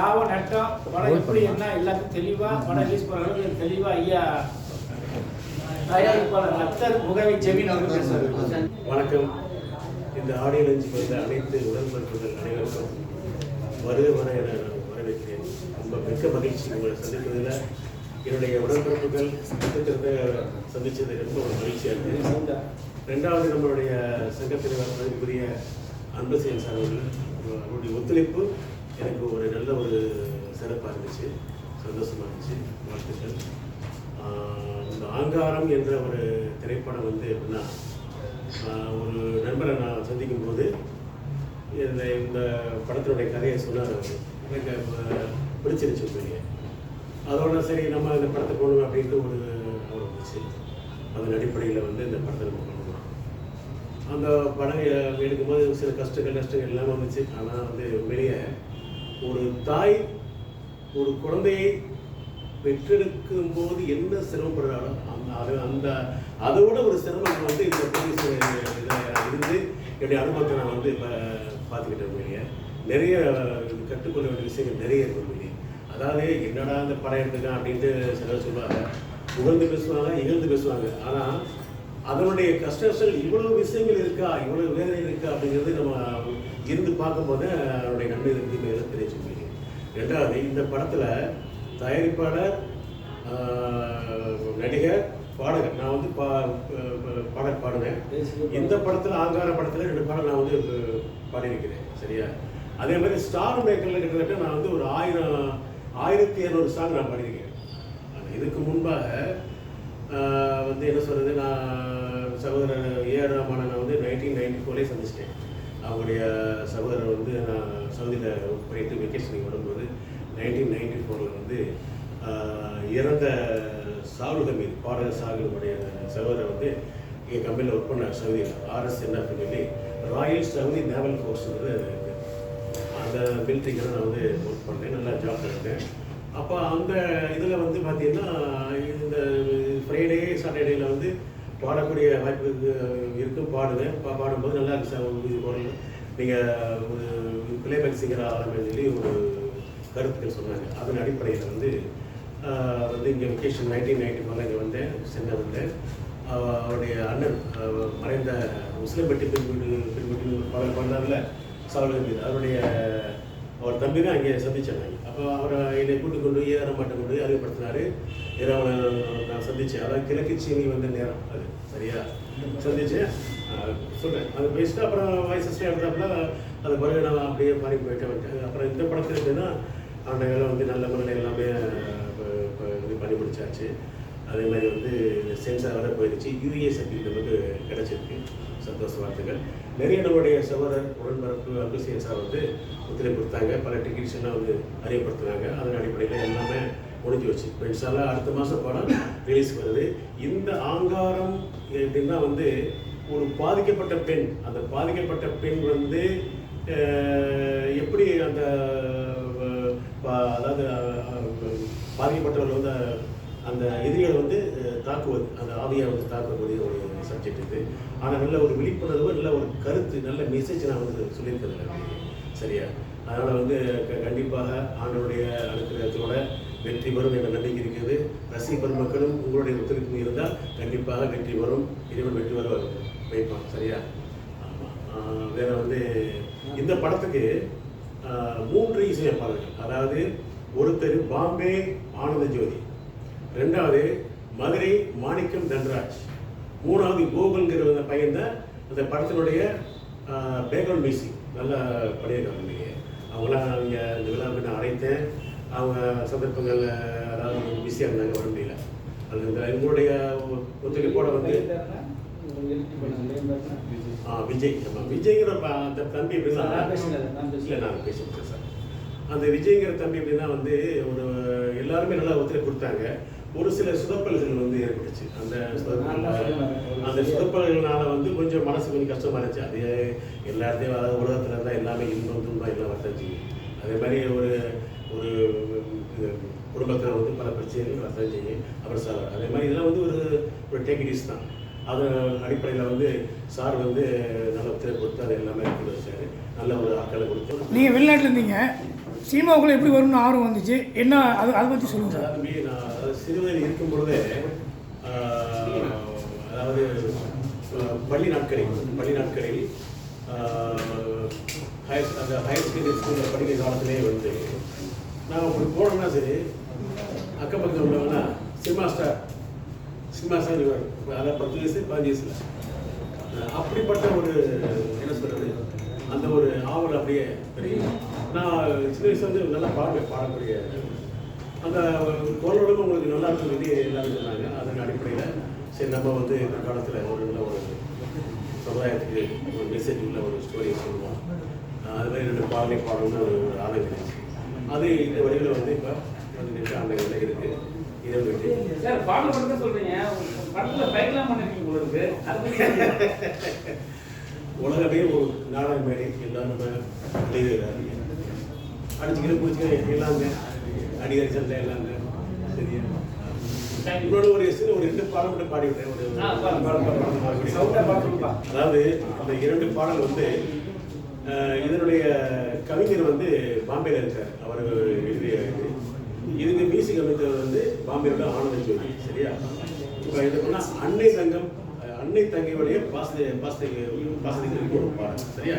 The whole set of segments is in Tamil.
லாபம் நட்டம் படம் எப்படி என்ன எல்லாத்தையும் தெளிவா படம் ரிலீஸ் பண்ணுற அளவுக்கு தெளிவா ஐயா தயாரிப்பாளர் அத்தர் முகவி ஜெமீன் அவர்கள் பேசுவார். வணக்கம். இந்த ஆடியோ வந்த அனைத்து உடன்பிறப்புகள் அனைவருக்கும் வருக வர என நான் வரவேற்கிறேன். ரொம்ப மிக்க மகிழ்ச்சி உங்களை சந்திப்பதில். என்னுடைய உடன்பிறப்புகள் திட்டத்தை சந்திச்சது ரொம்ப ஒரு மகிழ்ச்சியாக இருக்குது ரெண்டாவது நம்மளுடைய சங்கத்தில் மதிப்புரிய அன்பசேன் சார் அவர்கள் அவருடைய ஒத்துழைப்பு எனக்கு ஒரு நல்ல ஒரு சிறப்பாக இருந்துச்சு. சந்தோஷமாக இருந்துச்சு. வாழ்த்துக்கள். இந்த ஆங்காரம் என்ற ஒரு திரைப்படம் வந்து எப்படின்னா ஒரு நண்பரை நான் சந்திக்கும் போது இந்த இந்த படத்தினுடைய கதையை சொன்னார் அவர். எனக்கு பிடிச்சிருச்சு உண்மையிலேயே. அதோட சரி நம்ம இந்த படத்தை போகணும் அப்படின்ட்டு ஒரு அவர் வந்துச்சு. அதன் அடிப்படையில் வந்து இந்த படத்தை நம்ம பண்ணணும் அந்த படம் எடுக்கும்போது சில கஷ்டங்கள் நஷ்டங்கள் எல்லாமே வந்துச்சு. ஆனால் வந்து உண்மையிலேயே ஒரு தாய் ஒரு குழந்தையை பெற்றெடுக்கும் போது என்ன சிரமப்படுறாலும் அந்த அது அந்த அதோட ஒரு சிரமம் வந்து இந்த போலீஸ் இதில் இருந்து என்னுடைய அனுபவத்தை நான் வந்து இப்போ பார்த்துக்கிட்டேன் உண்மையிலேயே. நிறைய கற்றுக்கொள்ள வேண்டிய விஷயங்கள் நிறைய இருக்கு உண்மையிலேயே. அதாவது என்னடா இந்த படம் எடுத்துக்கான் அப்படின்ட்டு சிலர் சொல்லுவாங்க. புகழ்ந்து பேசுவாங்க இகழ்ந்து பேசுவாங்க. ஆனால் அதனுடைய கஷ்டங்கள் இவ்வளவு விஷயங்கள் இருக்கா? இவ்வளவு வேதனை இருக்கா? அப்படிங்கிறது நம்ம இருந்து பார்க்கும்போது அதனுடைய நன்மை இருக்குங்கிறத முடியும் ரெண்டாவது இந்த படத்தில் தயாரிப்பாளர் நடிகர் பாடகர். நான் வந்து பா பாடல் பாடுனேன் இந்த படத்தில் ஆங்கார படத்தில் ரெண்டு பாடல் நான் வந்து பாடியிருக்கிறேன். சரியா? அதே மாதிரி ஸ்டார் மேக்கரில் கிட்டத்தட்ட நான் வந்து ஒரு ஆயிரம் ஆயிரத்தி இரநூறு சாங் நான் பாடியிருக்கேன் இதுக்கு முன்பாக வந்து என்ன சொல்கிறது நான் சகோதரர் ஏஆர் ரஹ்மானை நான் வந்து நைன்டீன் நைன்டி ஃபோர்லேயே சந்திச்சிட்டேன். அவங்களுடைய சகோதரர் வந்து நான் சவுதியில் ஒர்க் வெக்கேஷனுக்கு வரும்போது நைன்டீன் நைன்டி ஃபோரில் வந்து இறந்த சாகுல் ஹமீத் பாடகர் சாகுலுடைய சகோதரர் வந்து எங்கள் கம்பெனியில் ஒர்க் பண்ண சவுதியில் ஆர்எஸ் என்ன சொல்லி ராயல் சவுதி நேவல் ஃபோர்ஸ் வந்து அந்த மிலிட்ரிக்கு நான் வந்து ஒர்க் பண்ணேன் நல்லா ஜாப் எடுத்தேன் அப்போ அந்த இதில் வந்து பார்த்தீங்கன்னா இந்த ஃப்ரைடே சாட்டர்டேயில் வந்து பாடக்கூடிய வாய்ப்பு இருக்கு- இருக்கும். பாடுவேன். பா பாடும்போது நல்லா இருக்கு சார். உங்களுக்கு குரல் நீங்கள் ஒரு பிளேபேக் சிங்கர் ஆகலாம்னு சொல்லி ஒரு கருத்துக்கள் சொன்னாங்க. அதன் அடிப்படையில் வந்து வந்து இங்கே வெக்கேஷன் நைன்டீன் நைன்டி ஃபோரில் இங்கே வந்தேன் சென்னை வந்தேன் அவருடைய அண்ணன் அவர் மறைந்த முஸ்லிம்பட்டி பின்புடி பின்புடி பாடல் பண்ணார்ல சாவல் அவருடைய அவர் தம்பி தான் அங்கே சந்திச்சாங்க அப்போ அவரை என்னை கூட்டு கொண்டு போய் கொண்டு போய் அறிவுப்படுத்தினாரு இரவு நான் சந்தித்தேன் அதான் கிழக்கு சீனி வந்த நேரம் அது. சரியா? சந்திச்சேன். சொல்கிறேன் சொல்றேன். அது பேசிட்டு அப்புறம் வாய்ஸஸ்டே எடுத்தாப்புல அது பிறகு நான் அப்படியே மாறி போயிட்டே வந்துட்டேன் அப்புறம் இந்த படத்தில் எப்படின்னா அந்த வேலை வந்து நல்ல முறையில் எல்லாமே இப்போ இது பண்ணி முடிச்சாச்சு. அதே மாதிரி வந்து சென்சார் வர போயிடுச்சு யூஏ சர்டிஃபிகேட் நமக்கு கிடச்சிருக்கு. சந்தோஷ வார்த்தைகள். நிறைய நம்மளுடைய சகோதரர் உடன்பரப்பு அபிஷேக் சார் வந்து ஒத்துழைப்பு கொடுத்தாங்க. பல டிக்கெட்ஸ் எல்லாம் வந்து அறியப்படுத்துனாங்க அதன் அடிப்படையில் எல்லாமே முடிஞ்சு வச்சு இப்போ அடுத்த மாதம் படம் ரிலீஸ் வருது. இந்த ஆங்காரம் எப்படின்னா வந்து ஒரு பாதிக்கப்பட்ட பெண் அந்த பாதிக்கப்பட்ட பெண் வந்து எப்படி அந்த அதாவது பாதிக்கப்பட்டவர்கள் வந்து அந்த எதிரிகளை வந்து தாக்குவது அந்த ஆவியை வந்து தாக்கக்கூடிய ஒரு சப்ஜெக்ட் இது. ஆனால் நல்ல ஒரு விழிப்புணர்வு நல்ல ஒரு கருத்து நல்ல மெசேஜ் நான் வந்து சொல்லியிருக்கிறேன். சரியா? அதனால் வந்து க- கண்டிப்பாக ஆண்டோடைய அனுக்கிரகத்தோட வெற்றி வரும் என்ற நம்பிக்கை இருக்கிறது ரசி பெருமக்களும் உங்களுடைய ஒத்துழைப்பு இருந்தால் கண்டிப்பாக வெற்றி வரும். இறைவன் வெற்றி வர வைப்பான் சரியா? ஆமாம் வேற வந்து இந்த படத்துக்கு மூன்று இசையமைப்பாளர்கள். அதாவது ஒருத்தர் பாம்பே ஆனந்த ஜோதி ரெண்டாவது மதுரை மாணிக்கம் தன்ராஜ். மூணாவது கோகுல்ங்கிற அந்த பையன் தான் அந்த படத்தினுடைய பேக்ரவுண்ட் மியூசிக் நல்லா பண்ணியிருக்காங்க நீங்கள் அவங்களாம் இங்கே இந்த விழாவுக்கு நான் அழைத்தேன். அவங்க சந்தர்ப்பங்கள் அதாவது பிஸியாக இருந்தாங்க வர முடியல. அது இந்த எங்களுடைய ஒத்துழைப்போட வந்து ஆ, விஜய். ஆமாம் விஜய்ங்கிற அந்த தம்பி எப்படின்னா. இல்லை நான் பேசிட்டேன் சார். அந்த விஜய்ங்கிற தம்பி எப்படின்னா வந்து ஒரு எல்லாருமே நல்லா ஒத்துழைப்பு கொடுத்தாங்க. ஒரு சில சுதப்பல்கள் வந்து ஏற்பட்டுச்சு. அந்த சுதப்பல்கள் அந்த சுதப்பல்கள்னால வந்து கொஞ்சம் மனசு கொஞ்சம் கஷ்டமா இருந்துச்சு அது எல்லா இடத்தையும் அதாவது உலகத்தில் இருந்தால் எல்லாமே இன்பம் துன்பம் எல்லாம் செய்யும் அதே மாதிரி ஒரு ஒரு குடும்பத்தில் வந்து பல பிரச்சனைகள் வரதான் செய்யும் அப்புறம் சார் அதே மாதிரி இதெல்லாம் வந்து ஒரு ஒரு டேக்கிடிஸ் தான். அது அடிப்படையில் வந்து சார் வந்து நல்ல ஒத்துழைப்பு கொடுத்து அதை எல்லாமே கொண்டு வச்சாரு. நல்ல ஒரு ஆட்களை கொடுத்து. நீங்கள் வெளிநாட்டில் இருந்தீங்க. சினிமாவுக்குள்ள எப்படி வரும்னு ஆர்வம் வந்துச்சு? என்ன அது அதை பற்றி சொல்லுங்கள் சார். நான் அதாவது இருக்கும் பொழுதே அதாவது பள்ளி நாட்களில் பள்ளி நாட்களில் ஹையர் அந்த ஹையர் செகண்டரி ஸ்கூலில் படிக்கிற காலத்திலே வந்து நான் அப்படி போனோம்னா சரி அக்கம் பக்கத்தில் உள்ளவங்கன்னா சினிமா ஸ்டார் சினிமா ஸ்டார் இவர் அதாவது பத்து வயசு பதினஞ்சு வயசில். அப்படிப்பட்ட ஒரு என்ன சொல்கிறது அந்த ஒரு ஆவல் அப்படியே தெரியும் நான் சின்ன வயசு வந்து நல்லா பாடுவேன் பாடக்கூடிய அந்த குரலோடு உங்களுக்கு நல்லா இருக்கும் சொல்லி எல்லாரும் சொன்னாங்க. அதன் அடிப்படையில் சரி நம்ம வந்து இந்த காலத்தில் ஒரு நல்ல ஒரு சமுதாயத்துக்கு ஒரு மெசேஜ் உள்ள ஒரு ஸ்டோரியை சொல்லுவோம். அது மாதிரி ரெண்டு பாடலை பாடணும்னு ஒரு இருந்துச்சு. அது இந்த வழியில் வந்து இப்போ பதினெட்டு ஆண்டுகளில் இருக்குது இதை விட்டு சார் பாடல மட்டும் உங்க படத்துல ஃபைட்லாம் பண்ணிருக்கீங்க சொல்லுங்க. உலகமே ஒரு நாடக மேடை எல்லாம் நம்ம அடிச்சுக்கிற பிடிச்சிக்கிற எல்லாங்க அடிக்கடி சண்டை எல்லாங்க சரியா? இன்னொரு ஒரு சின்ன ஒரு ரெண்டு பாடல் மட்டும் பாடிவிட்டேன். அதாவது அந்த இரண்டு பாடல் வந்து இதனுடைய கவிஞர் வந்து பாம்பேல இருக்கார். அவர் எழுதிய இது. இதுக்கு மியூசிக் அமைத்தவர் வந்து பாம்பேயோட ஆனந்த ஜோதி. சரியா? இப்போ இது பண்ணா அன்னை தங்கம் அன்னை தங்கையுடைய பாசதி பாசதி பாசதிக்கு ஒரு பாடல் சரியா?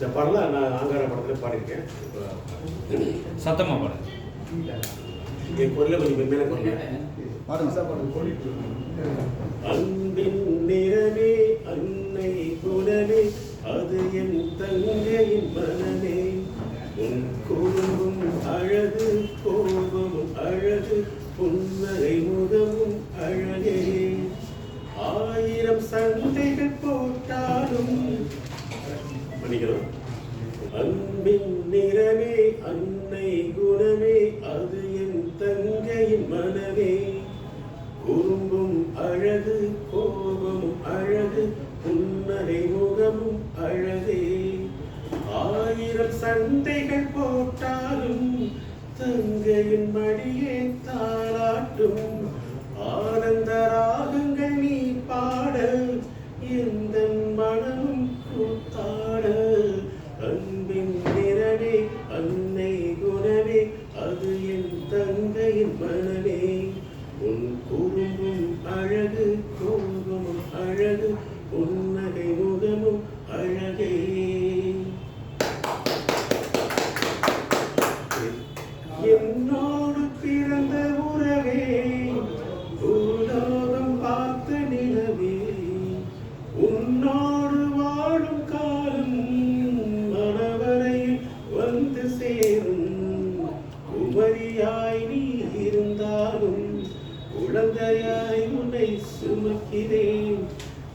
இந்த பாடலை நான் ஆங்கார படத்தில் பாடியிருக்கேன். இப்போ சத்தமா பாருங்க என் குரலை கொஞ்சம் மென்மையான குரல் அன்பின் நிறமே அன்னை குணமே அது என் தங்கையின் மனமே. உன் குறும்பும் அழகு கோபமும் அழகு புன்னகை முகமும் அழகே. அன்பின் நிறமே அன்னை குணமே அது என் தங்கையின் மனமே. குறும்பும் அழகு கோபமும் அழகு புன்னரை முகமும் அழகே. ஆயிரம் சண்டைகள் போட்டாலும் தங்கையின் மடியே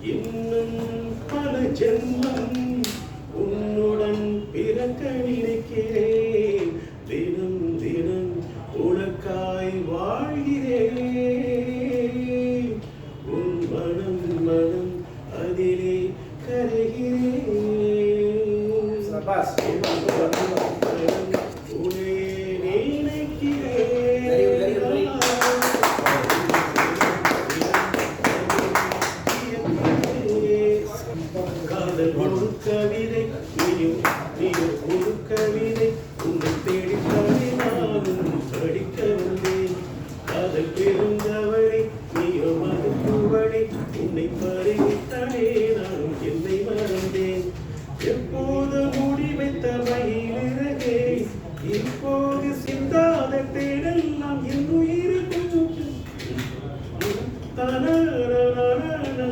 இன்னும் பல ஜென்மம் உன்னுடன் பிறக்க நினைக்கிறேன். தினம் தினம் உனக்காய் வாழ்கிறேன். உன் மனம் மனம் அதிலே கரைகிறேன்.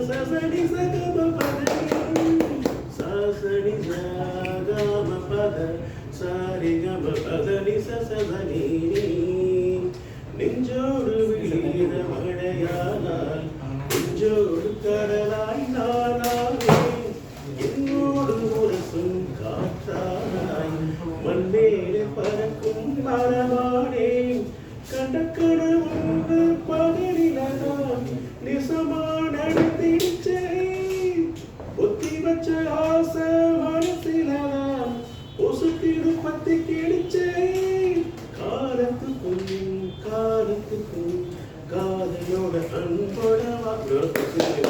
ಸಸಣಿ ಸಗಮ ಪದ ಸಸಣಿ ಸಗಮ ಪದ ಸಾರಿ ಗಮ ಪದ ನಿ ಸಸದ ನೀ ನಿಂಜೋಡು ಬಿಳಿದ ಮಡೆಯಾನ tanto,